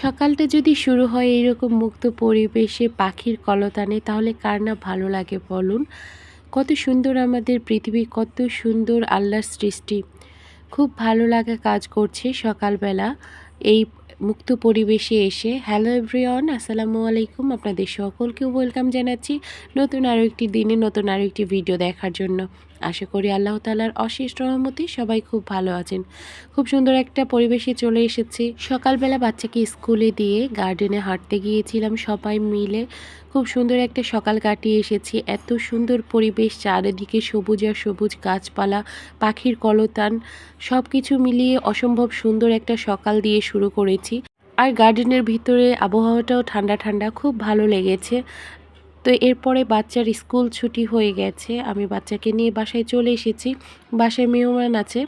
সকালটা যদি শুরু হয় এরকম মুক্ত পরিবেশে পাখির কলতানে, তাহলে কার না ভালো লাগে বলুন? কত সুন্দর আমাদের পৃথিবী, কত সুন্দর আল্লাহর সৃষ্টি। খুব ভালো লাগা কাজ করছে সকালবেলা। এই মুক্ত পরিবেশে এসে হ্যালো এভরিওয়ান আসসালামু আলাইকুম। আপনাদের সকলকে ওয়েলকাম জানাচ্ছি নতুন আরও একটি দিনে, নতুন আরও একটি ভিডিও দেখার জন্য। আশা করি আল্লাহ তালার অশেষ রহমতে সবাই খুব ভালো আছেন। খুব সুন্দর একটা পরিবেশে চলে এসেছি। সকালবেলা বাচ্চাকে স্কুলে দিয়ে গার্ডেনে হাঁটতে গিয়েছিলাম সবাই মিলে। খুব সুন্দর একটা সকাল কাটিয়ে এসেছি। এত সুন্দর পরিবেশ, চারিদিকে সবুজ আর সবুজ গাছপালা, পাখির কলতান সব কিছু মিলিয়ে অসম্ভব সুন্দর একটা সকাল দিয়ে শুরু করেছি। আর গার্ডেনের ভিতরে আবহাওয়াটাও ঠান্ডা ঠান্ডা, খুব ভালো লেগেছে। তো এরপরে বাচ্চার স্কুল ছুটি হয়ে গেছে, আমি বাচ্চাকে নিয়ে বাসায় চলে এসেছি। বাসায় মেহমান আছে।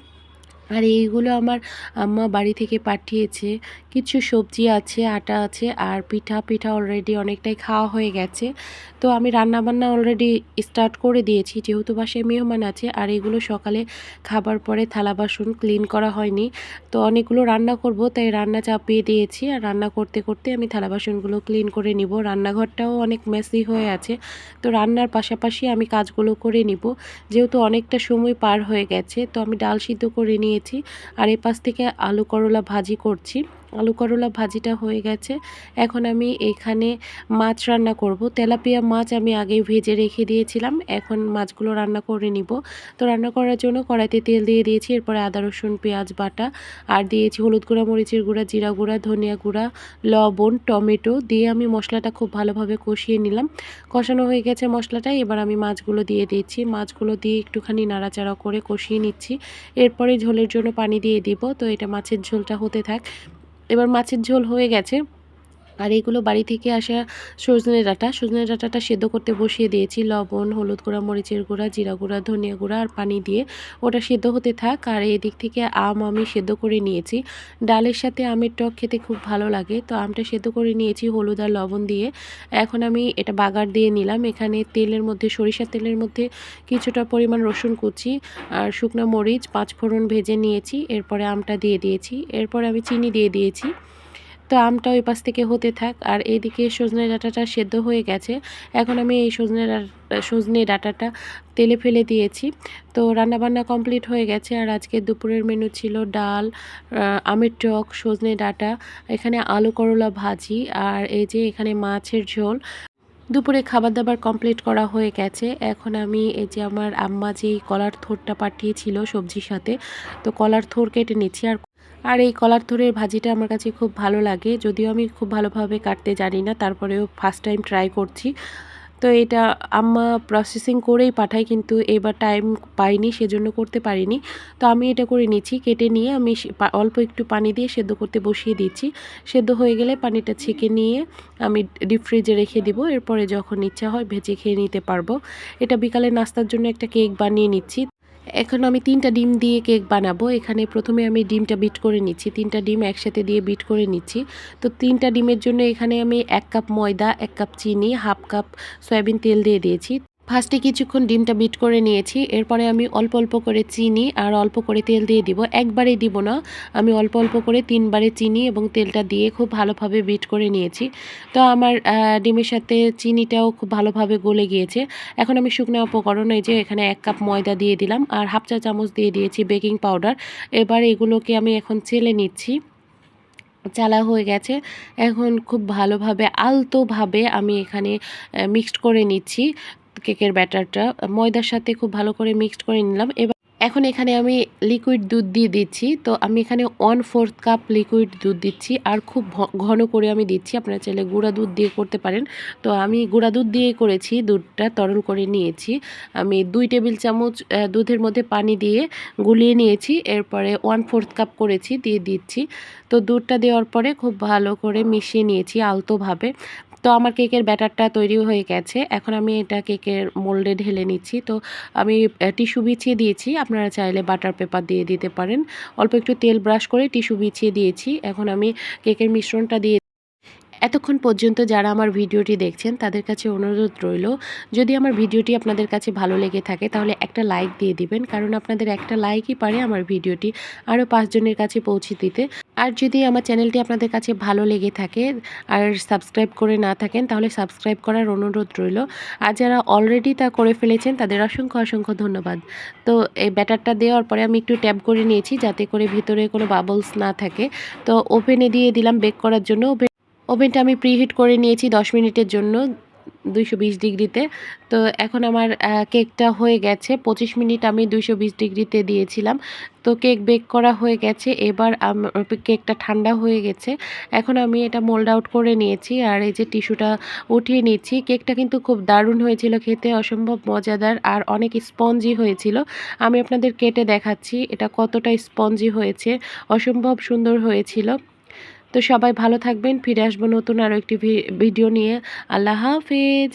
আর এইগুলো আমার আম্মা বাড়ি থেকে পাঠিয়েছে। কিছু সবজি আছে, আটা আছে, আর পিঠা পিঠা অলরেডি অনেকটাই খাওয়া হয়ে গেছে। তো আমি রান্নাবান্না অলরেডি স্টার্ট করে দিয়েছি, যেহেতু বাসায় মেহমান আছে, আর এগুলো সকালে খাবার পরে থালা বাসন ক্লিন করা হয়নি। তো অনেকগুলো রান্না করব, তাই রান্না চাপিয়ে দিয়েছি, আর রান্না করতে করতে আমি থালা বাসনগুলো ক্লিন করে নিব। রান্নাঘরটাও অনেক মেসি হয়ে আছে। তো রান্নার পাশাপাশি আমি কাজগুলো করে নিব, যেহেতু অনেকটা সময় পার হয়ে গেছে, তো আমি ডাল সিদ্ধ করে নিয়েছি। আর এ পাশ থেকে আলু করলা ভাজি করছি। আলু করলা ভাজিটা হয়ে গেছে। এখন আমি এখানে মাছ রান্না করব। তেলাপিয়া মাছ আমি আগেই ভেজে রেখে দিয়েছিলাম। এখন মাছগুলো রান্না করে নিব। তো রান্না করার জন্য কড়াইতে তেল দিয়ে দিয়েছি। এরপরে আদা, রসুন, পেঁয়াজ, বাটা আর দিয়েছি হলুদ গুঁড়া, মরিচের গুঁড়া, জিরা গুঁড়া, ধনিয়া গুঁড়া, লবণ, টমেটো দিয়ে আমি মশলাটা খুব ভালোভাবে কষিয়ে নিলাম। কষানো হয়ে গেছে মশলাটা। এবার আমি মাছগুলো দিয়ে দিচ্ছি। মাছগুলো দিয়ে একটুখানি নাড়াচাড়া করে কষিয়ে নিচ্ছি। এরপরে ঝোলের জন্য পানি দিয়ে দিব। তো এটা মাছের ঝোলটা হতে থাক। এবার মাছের ঝোল হয়ে গেছে। আর এগুলো বাড়ি থেকে আসা সজনে ডাঁটা। সজনে ডাঁটাটা সেদ্ধ করতে বসিয়ে দিয়েছি। লবণ, হলুদ গুঁড়া, মরিচের গুঁড়া, জিরা গুঁড়া, ধনিয়া গুঁড়া আর পানি দিয়ে ওটা সেদ্ধ হতে থাক। আর এদিক থেকে আম আমি সেদ্ধ করে নিয়েছি। ডালের সাথে আমের টক খেতে খুব ভালো লাগে। তো আমটা সেদ্ধ করে নিয়েছি হলুদ আর লবণ দিয়ে। এখন আমি এটা বাগার দিয়ে নিলাম। এখানে তেলের মধ্যে, সরিষার তেলের মধ্যে কিছুটা পরিমাণ রসুন কুচি আর শুকনো মরিচ, পাঁচ ফোড়ন ভেজে নিয়েছি। এরপরে আমটা দিয়ে দিয়েছি। এরপরে আমি চিনি দিয়ে দিয়েছি। তো আমটা ওই পাশ থেকে হতে থাক। আর এইদিকে সজনে ডাঁটাটা সেদ্ধ হয়ে গেছে। এখন আমি এই সজনে সজনে ডাঁটাটা তেলে ফেলে দিয়েছি। তো রান্নাবান্না কমপ্লিট হয়ে গেছে। আর আজকে দুপুরের মেনু ছিল ডাল আমের টক, সজনে ডাঁটা, এখানে আলু করলা ভাজি আর এই যে এখানে মাছের ঝোল। দুপুরে খাবার দাবার কমপ্লিট করা হয়ে গেছে। এখন আমি এই যে আমার আম্মা যেই কলার থোরটা পাঠিয়েছিল সবজির সাথে, তো কলার থোর কেটে নিচ্ছি। আর আর এই কলার থোরের ভাজিটা আমার কাছে খুব ভালো লাগে। যদিও আমি খুব ভালোভাবে কাটতে জানি না, তারপরেও ফার্স্ট টাইম ট্রাই করছি। তো এটা আম্মা প্রসেসিং করেই পাঠাই কিন্তু এবার টাইম পাইনি, সেজন্য করতে পারিনি। তো আমি এটা করে নিচ্ছি, কেটে নিয়ে আমি অল্প একটু পানি দিয়ে সেদ্ধ করতে বসিয়ে দিচ্ছি। সেদ্ধ হয়ে গেলে পানিটা ছেঁকে নিয়ে আমি ডিপ ফ্রিজে রেখে দিব, এরপরে যখন ইচ্ছা হয় ভেজে খেয়ে নিতে পারব। এটা বিকালে নাস্তার জন্য একটা কেক বানিয়ে নিচ্ছি। এখন আমি তিনটা ডিম দিয়ে কেক বানাবো। এখানে প্রথমে আমি ডিমটা বিট করে নিচ্ছি। তিনটা ডিম একসাথে দিয়ে বিট করে নিচ্ছি। তো তিনটা ডিমের জন্য এখানে আমি এক কাপ ময়দা, এক কাপ চিনি, হাফ কাপ সয়াবিন তেল দিয়ে দিয়েছি। ফার্স্টে কিছুক্ষণ ডিমটা বিট করে নিয়েছি, এরপরে আমি অল্প অল্প করে চিনি আর অল্প করে তেল দিয়ে দিব। একবারেই দিব না, আমি অল্প অল্প করে তিনবারে চিনি এবং তেলটা দিয়ে খুব ভালোভাবে বিট করে নিয়েছি। তো আমার ডিমের সাথে চিনিটাও খুব ভালোভাবে গলে গিয়েছে। এখন আমি শুকনো উপকরণ এই যে এখানে এক কাপ ময়দা দিয়ে দিলাম আর হাফ চা চামচ দিয়ে দিয়েছি বেকিং পাউডার। এবার এগুলোকে আমি এখন চেলে নিচ্ছি। চালা হয়ে গেছে। এখন খুব ভালোভাবে আলতোভাবে আমি এখানে মিক্সড করে নিচ্ছি। কেকের ব্যাটারটা ময়দার সাথে খুব ভালো করে মিক্সড করে নিলাম। এবার এখন এখানে আমি লিকুইড দুধ দিয়ে দিচ্ছি। তো আমি এখানে ওয়ান ফোর্থ কাপ লিকুইড দুধ দিচ্ছি আর খুব ঘন করে আমি দিচ্ছি। আপনারা চাইলে গুঁড়া দুধ দিয়ে করতে পারেন। তো আমি গুঁড়া দুধ দিয়েই করেছি, দুধটা তরল করে নিয়েছি। আমি দুই টেবিল চামচ দুধের মধ্যে পানি দিয়ে গুলিয়ে নিয়েছি। এরপরে ওয়ান ফোর্থ কাপ করেছি, দিয়ে দিচ্ছি। তো দুধটা দেওয়ার পরে খুব ভালো করে মিশিয়ে নিয়েছি আলতোভাবে। তো আমার কেকের ব্যাটারটা তৈরি হয়ে গেছে। এখন আমি এটা কেকের মোল্ডে ঢেলে নিচ্ছি। তো আমি টিস্যু বিছিয়ে দিয়েছি। আপনারা চাইলে বাটার পেপার দিয়ে দিতে পারেন। অল্প একটু তেল ব্রাশ করে টিস্যু বিছিয়ে দিয়েছি। এখন আমি কেকের মিশ্রণটা দিয়ে এতক্ষণ পর্যন্ত যারা আমার ভিডিওটি দেখছেন, তাদের কাছে অনুরোধ রইল, যদি আমার ভিডিওটি আপনাদের কাছে ভালো লেগে থাকে, তাহলে একটা লাইক দিয়ে দিবেন। কারণ আপনাদের একটা লাইকই পারে আমার ভিডিওটি আরও পাঁচজনের কাছে পৌঁছে দিতে। আর যদি আমার চ্যানেলটি আপনাদের কাছে ভালো লেগে থাকে আর সাবস্ক্রাইব করে না থাকেন, তাহলে সাবস্ক্রাইব করার অনুরোধ রইল। আর যারা অলরেডি তা করে ফেলেছেন, তাদের অসংখ্য অসংখ্য ধন্যবাদ। তো এই ব্যাটারটা দেওয়ার পরে আমি একটু ট্যাপ করে নিয়েছি যাতে করে ভিতরে কোনো বাবলস না থাকে। তো ওভেনে দিয়ে দিলাম বেক করার জন্য। ওভেন ওভেনটা আমি প্রিহিট করে নিয়েছি দশ মিনিটের জন্য। দুইশো বিশ ডিগ্রিতে। তো এখন আমার কেকটা হয়ে গেছে। পঁচিশ মিনিট আমি দুইশো বিশ ডিগ্রিতে দিয়েছিলাম। তো কেক বেক করা হয়ে গেছে। এবার কেকটা ঠান্ডা হয়ে গেছে। এখন আমি এটা মোল্ড আউট করে নিয়েছি আর এই যে টিস্যুটা উঠিয়ে নিচ্ছি। কেকটা কিন্তু খুব দারুণ হয়েছিল, খেতে অসম্ভব মজাদার আর অনেক স্পঞ্জি হয়েছিল। আমি আপনাদের কেটে দেখাচ্ছি এটা কতটা স্পঞ্জি হয়েছে। অসম্ভব সুন্দর হয়েছিল। তো সবাই ভালো থাকবেন ফিরে আসব নতুন আরও একটি ভিডিও নিয়ে। আল্লাহ হাফেজ।